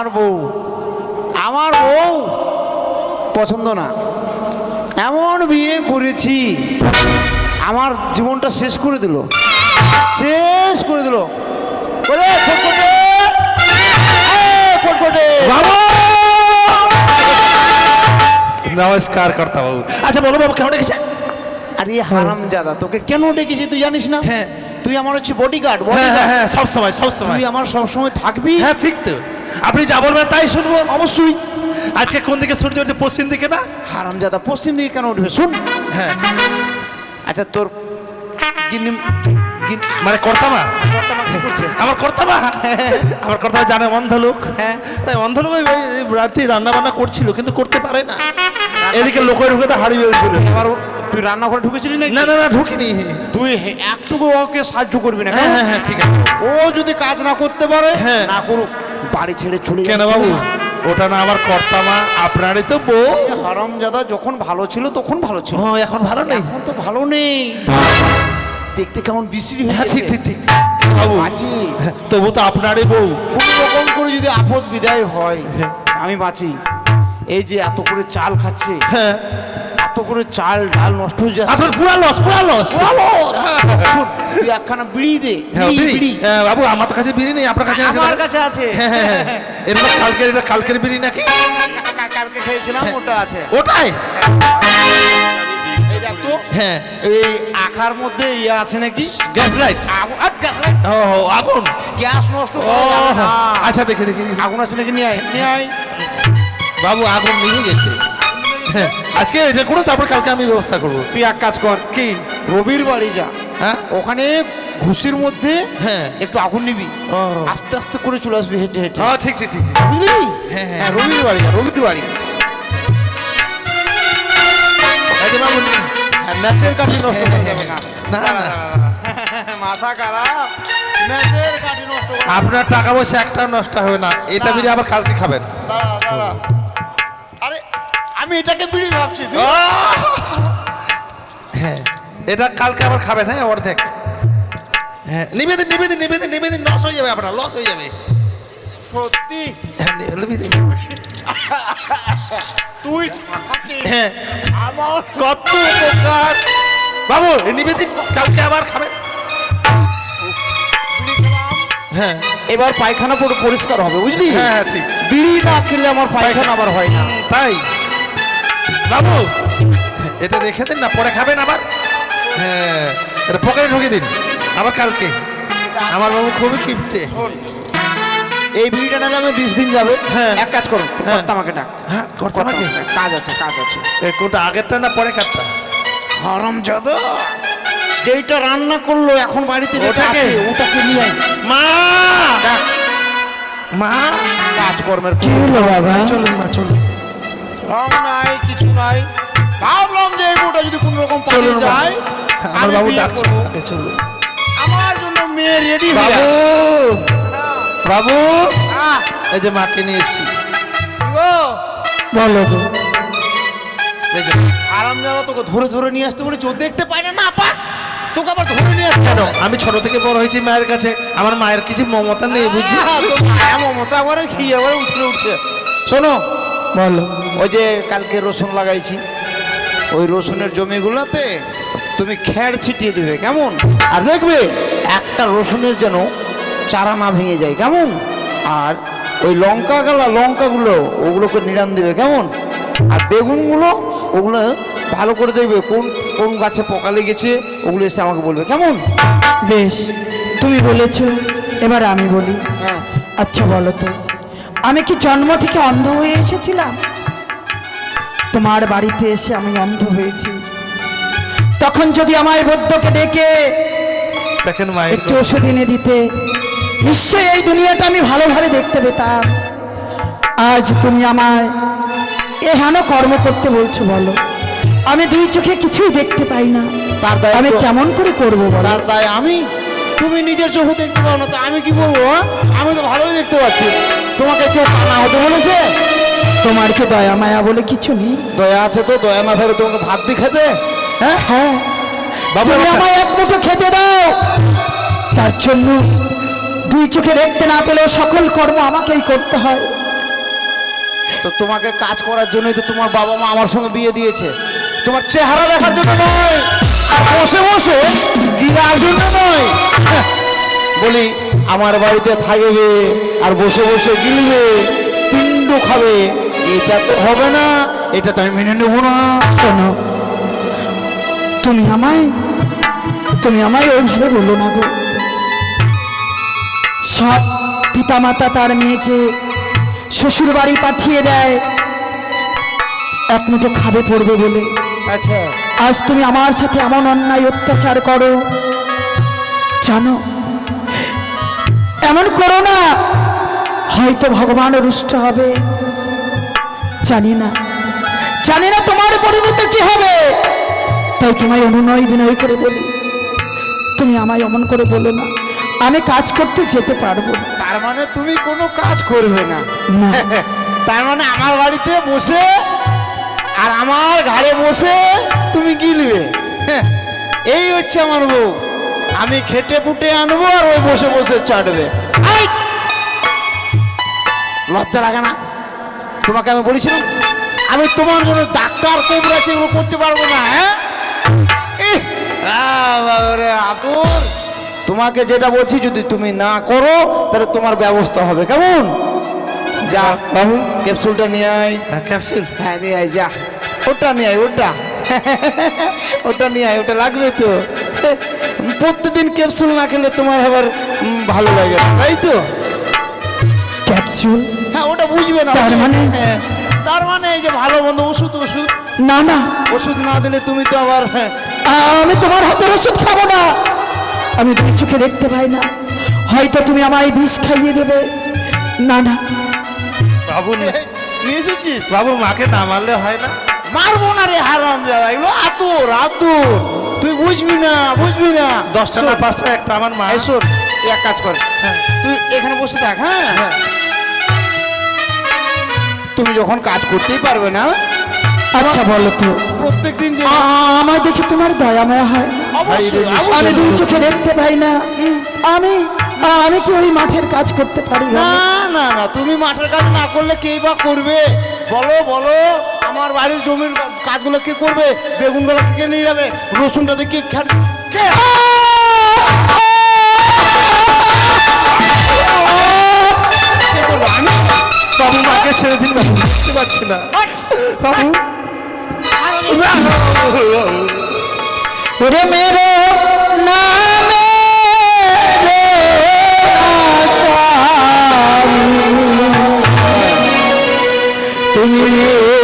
আমার বউ। আমার বউ পছন্দ না। এমন বিয়ে করেছি আমার জীবনটা শেষ করে দিল। শেষ করে দিল। নমস্কার কর্তা বাবু। আচ্ছা বলো বাবু কেমন ডেকেছে? আরে হারাম জাদা তোকে কেন ডেকেছি তুই জানিস না? হ্যাঁ। তুই আমার হচ্ছে বডিগার্ড হ্যাঁ হ্যাঁ হ্যাঁ সব সময় সব সময়। তুই আমার সবসময় থাকবি? হ্যাঁ ঠিক তো। আপনি যা বলবেন তাই শুনব। অবশ্যই। আজকে কোন দিকে সূর্য উঠছে? পশ্চিম দিকে না? হারাম জাদা পশ্চিম দিকে কেন উঠবে? শুন। হ্যাঁ। আচ্ছা তোর মানে কর্তামা? আমার কর্তামা? আমার কর্তামা জানে অন্ধ লোক। হ্যাঁ। তাই অন্ধ লোক ওই রান্না বান্না করছিল কিন্তু করতে পারে না। এদিকে লোকের ঢুকে তো বের এবার তুই রান্নাঘরে ঢুকেছিলি না না না ঢুকিনি। তুই একটুকু ওকে সাহায্য করবি না হ্যাঁ হ্যাঁ হ্যাঁ ঠিক আছে। ও যদি কাজ না করতে পারে হ্যাঁ। না করুক। বাড়ি ছেড়ে চলে কেন। বাবু? ওটা না আমার কর্তামা আপনারই তো বউ। হারাম জাদা যখন ভালো ছিল তখন ভালো ছিল। ও এখন ভালো নেই। এখন তো ভালো নেই। দেখতে কেমন বিশ্রী হয়ে হ্যাঁ ঠিক ঠিক ঠিক। বাবু বাঁচি। তবু তো আপনারই বউ। কোন রকম করে যদি আপদ বিদায় হয় আমি বাঁচি। এই যে এত করে চাল খাচ্ছে। হ্যাঁ। করে চাল ডাল নষ্ট হয়ে যাচ্ছে। আসলে পুরা লস পুরা লস। শোন, তুই একখানা বিড়ি দে হ্যাঁ, বিড়ি। হ্যাঁ, বাবু আমার কাছে বিড়ি নেই আপনার কাছে আছে আমার কাছে আছে। হ্যাঁ, হ্যাঁ, হ্যাঁ। এটা কালকের এটা কালকের বিড়ি নাকি? কালকে খেয়েছিলাম ওটা আছে। ওটাই? হ্যাঁ। এই আখার মধ্যে ইয়ে আছে নাকি? Gas light? আগুন গ্যাস লাইট। ও ও, আগুন? গ্যাস নষ্ট আচ্ছা দেখে দেখে দেখে। আগুন আছে নাকি? নিয়ে আয় নিয়ে আয়। বাবু আগুন নিয়ে গেছে। হ্যাঁ আজকে এটা করো তারপর কালকে আমি ব্যবস্থা করব। তুই এক কাজ কর। কি? রবির বাড়ি যা। হ্যাঁ? ওখানে ঘুষির মধ্যে হ্যাঁ। একটু আগুন নিবি। আস্তে আস্তে করে চলে আসবি হেঁটে হেঁটে। ও ঠিক ঠিক ঠিক। বুঝলি? হ্যাঁ, হ্যাঁ। হ্যাঁ রবির বাড়ি যা রবির বাড়ি। হ্যাঁ, ম্যাচের কাঠি নষ্ট করা যাবে না। না। মাথা খারাপ। ম্যাচের কাঠি নষ্ট আপনার টাকা পয়সা একটা নষ্ট হবে না। এটা। বিড়ি আবার কালকে খাবেন। দাঁড়া দাঁড়া। আমি এটাকে বিড়ি ভাবছি তুই হ্যাঁ এটা কালকে আবার খাবেন হ্যাঁ অর্ধেক। হ্যাঁ নিবেদিন নিবেদিন নিবেদিন নিবেদিন লস হয়ে যাবে আপনার লস হয়ে যাবে। সত্যি? হ্যাঁ তুই হ্যাঁ। আমার কত উপকার। বাবু নিবেদিন কালকে আবার খাবেন। হ্যাঁ। এবার পায়খানা পুরো পরিষ্কার হবে বুঝলি? হ্যাঁ হ্যাঁ ঠিক। বিড়ি না খেলে আমার পায়খানা আবার হয় না। তাই? বাবু। এটা রেখে দিন না পরে খাবেন আবার। হ্যাঁ এটা পকেটে ঢুকে দিন আবার কালকে। আমার বাবু খুবই কিপটে। এই বিড়িটা নামে আমি বিশ দিন যাবে। হ্যাঁ। এক কাজ করো হ্যাঁ। আমাকে ডাক। হ্যাঁ আমাকে? কাজ আছে কাজ আছে। কোনটা আগেরটা না পরে কাটটা হারাম জাদা যেইটা রান্না করল এখন বাড়িতে যেটা ওটাকে? আছে, ওটাকে নিয়ে আয়। মা! ডাক। মা! কাজকর্মের বাবা? চলুন মা চলুন। রং নাই নাই। ভাবলাম যে এই বউটা যদি কোন রকম পালিয়ে যায় আমার আমি বাবু ডাকছে। চলুন। আমার জন্য মেয়ে রেডি বাবু! বাবু! এই যে মাকে নিয়ে এসছি। বলো গো। এই আরাম জাদা তোকে ধরে ধরে নিয়ে আসতে বলেছি ও দেখতে পায় না না পা তোকে আবার ধরে নিয়ে আসতে কেন? আমি ছোট থেকে বড় হয়েছি মায়ের কাছে। আমার মায়ের কিছু মমতা নেই বুঝি মায়া মমতা আবার কি একবারে উঠলে উঠছে। শোনো বলো। ওই যে কালকে রসুন লাগাইছি ওই রসুনের জমিগুলোতে তুমি খ্যাড় ছিটিয়ে দেবে কেমন? আর দেখবে একটা রসুনের যেন চারা না ভেঙে যায় কেমন? আর ওই লঙ্কা গালা লঙ্কাগুলো ওগুলোকে নিড়ান দেবে কেমন? আর বেগুনগুলো ওগুলো ভালো করে দেখবে কোন কোন গাছে পোকা লেগেছে ওগুলো এসে আমাকে বলবে কেমন? বেশ তুমি বলেছ এবার আমি বলি। হ্যাঁ। আচ্ছা বলো তো। আমি কি জন্ম থেকে অন্ধ হয়ে এসেছিলাম? তোমার বাড়িতে এসে আমি অন্ধ হয়েছি। তখন যদি আমায় বৈদ্যকে ডেকে একটু ওষুধ এনে দিতে নিশ্চয়ই এই দুনিয়াটা আমি ভালোভাবে দেখতে পেতাম। আজ তুমি আমায় এ হেন কর্ম করতে বলছো বলো। আমি দুই চোখে কিছুই দেখতে পাই না। আমি কেমন করে করব বলো? তার তাই আমি? তুমি নিজের চোখে দেখতে পাও না তো আমি কি বলব হ্যাঁ? আমি তো ভালোই দেখতে পাচ্ছি। তোমাকে কেউ কানা হতে বলেছে? তোমার কি দয়া মায়া বলে কিছু নেই? দয়া আছে তো দয়া না থাকলে তোমাকে ভাত দিয়ে খেতে? হ্যাঁ? হ্যাঁ। বাবু, আমায় এক মুঠো খেতে দাও। তার জন্য দুই চোখে দেখতে না পেলেও সকল কর্ম আমাকেই করতে হয়। তো তোমাকে কাজ করার জন্যই তো তোমার বাবা মা আমার সঙ্গে বিয়ে দিয়েছে। তোমার চেহারা দেখার জন্য নয়। বসে বসে। গিরার জন্য নয়। বলি, আমার বাড়িতে থাকবে আর বসে বসে গিলবে পিণ্ড খাবে। এটা তো হবে না, এটা তো আমি মেনে নেব না। শোনো, তুমি আমায় তুমি আমায় ওইভাবে বলো না গো। সব পিতামাতা তার মেয়েকে শ্বশুর বাড়ি পাঠিয়ে দেয়। এক মুঠো খাবে পড়বে বলে। আচ্ছা। আজ তুমি আমার সাথে এমন অন্যায় অত্যাচার করো জানো এমন করো না হয়তো ভগবান রুষ্ট হবে জানি না জানি না তোমার পরিণতি কি হবে তাই তোমায় অনুনয় বিনয় করে বলি তুমি আমায় অমন করে বলো না আমি কাজ করতে যেতে পারব তার মানে তুমি কোনো কাজ করবে না। না। তার মানে আমার বাড়িতে বসে আর আমার ঘাড়ে বসে তুমি গিলবে হ্যাঁ, এই হচ্ছে আমার বউ। আমি খেটে ফুটে আনব আর ওই বসে বসে চাটবে! লজ্জা লাগে না। তোমাকে আমি বলেছিলাম আমি তোমার জন্য ডাক্তার কোবরা সেগুলো করতে পারব না হ্যাঁ? আতুর! তোমাকে যেটা বলছি যদি তুমি না করো তাহলে তোমার ব্যবস্থা হবে কেমন? যা বাবু ক্যাপসুলটা নিয়ে আয়। হ্যাঁ ক্যাপসুল। হ্যাঁ নিয়ে আয় যা। ওটা নিয়ে আয় ওটা। ওটা নিয়ে আয় ওটা লাগবে তো। প্রত্যেকদিন ক্যাপসুল না খেলে তোমার আবার ভালো লাগে তাই তো? ক্যাপসুল হ্যাঁ ওটা বুঝবে না। তার মানে? হ্যাঁ, তার মানে এই যে ভালো মন্দ ওষুধ ওষুধ। না না। ওষুধ না দিলে তুমি তো আবার হ্যাঁ, আমি তোমার হাতের ওষুধ খাব না। আমি দুই চোখে দেখতে পাই না। হয়তো তুমি আমায় বিষ খাইয়ে দেবে। না না। বাবু নিয়ে এসেছিস? বাবু মাকে না মারলে হয় না। মারবো না রে হারাম যাওয়া এগুলো আতুর আতুর। তুই বুঝবি না বুঝবি না। দশটা না পাঁচটা একটা আমার মা। শোন। তুই এক কাজ কর। তুই এখানে বসে থাক হ্যাঁ? তুমি যখন কাজ করতেই পারবে না আচ্ছা বলো তো। প্রত্যেক দিন যে আ- আমায় দেখে তোমার দয়া মায়া হয় অবশ্যই, আমি। দুই চোখে দেখতে পাই না। আমি আমি কি ওই মাঠের কাজ করতে পারি? না না না তুমি মাঠের কাজ না করলে কেই বা করবে? বলো বলো। আমার বাড়ির জমির কাজগুলো কি করবে? বেগুনগুলো কে নিয়ে যাবে? রসুনটাতে কি খেয়ে ছেড়ে দিন বুঝতে পারছি না। বাবু। ওরে মেরো না তুমি